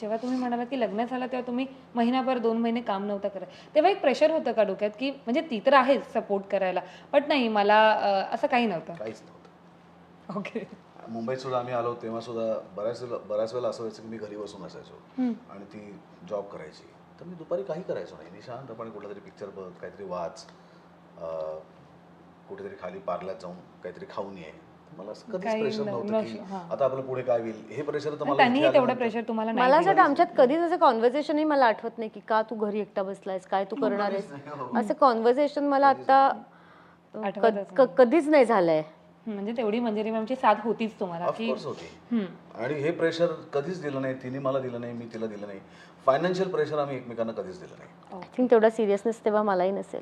जेव्हा तुम्ही म्हणाला की लग्न झालं तेव्हा तुम्ही महिनाभर दोन महिने काम नव्हतं करत. तेव्हा एक प्रेशर होतं का डोक्यात की म्हणजे ती तर आहेच सपोर्ट करायला बट नाही मला अं, असं काही नव्हतं. काहीच नव्हतं. ओके मुंबईत सुद्धा आम्ही आलो तेव्हा सुद्धा बऱ्याच वेळेला बऱ्याच वेळेला असं व्हायचं की मी घरी बसून असायचो. आणि ती जॉब करायची. तर मी दुपारी काही करायचो नाही. मी शांतपणे कुठला तरी पिक्चर बघ काहीतरी वाच अं, कुठेतरी खाली पार्ल्यात जाऊन काहीतरी खाऊन ये. मला असं कधीच काही प्रेशर न- नव्हतं की हां. आता आपलं पुढे काय होईल हे प्रेशर तर मला त्यांनीही इथे तेवढं प्रेशर तुम्हाला नाही मला असं वाटतं आमच्यात कधीच असं कॉन्व्हर्सेशनही मला आठवत नाही की का तू घरी एकटा बसलायस काय तू करणार आहेस. असं कॉन्व्हर्सेशन मला आता अ, आठवतच क- क- कधीच नाही झालंय. हं, म्हणजे तेवढी मंजिरी मॅमची साथ होतीच तुम्हाला की ऑफकोर्स होती. हं, आणि हे प्रेशर कधीच दिलं नाही तिने मला दिलं नाही मी तिला दिलं नाही. फायनान्शियल प्रेशर आम्ही एकमेकांना कधीच दिलं नाही. आय थिंक तेवढा सिरियसनेस तेव्हा मलाही नसेल.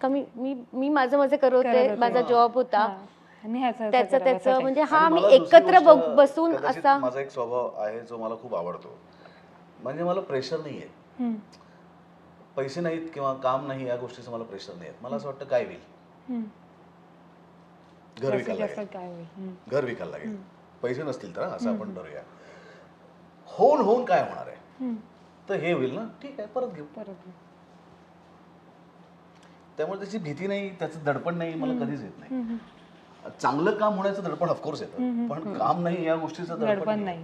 का मी मी मी माझं माझं करत करत होते. होते. माझा जॉब होता. हां. आणि त्याचं त्याचं म्हणजे आणि हा मला दुसरी एकत्र गोष्ट, बघ- बसून कदाचित असा माझा एक स्वभाव आहे जो मला खूप आवडतो. म्हणजे मला प्रेशर नाही आहे हं, पैसे नाहीत किंवा काम नाही या गोष्टीचं मला प्रेशर नाही आहे मला असं वाटतं काय होईल? हं. घर जास्तीत विकायला जास्त लागेल. काय होईल? हं. घर विकायला लागेल. पैसे नसतील तर हं, असं आपण ठरूया होऊन होऊन काय होणार आहे? हं. तर हे होईल ना? ठीक आहे परत घेऊ. परत त्यामुळे त्याची भीती नाही त्याचं दडपण नाही मला कधीच येत नाही. हं, हं. चांगलं काम होण्याचं दडपण ऑफकोर्स येतं. पण काम नाही या गोष्टीचं दडपण दडपण नाही.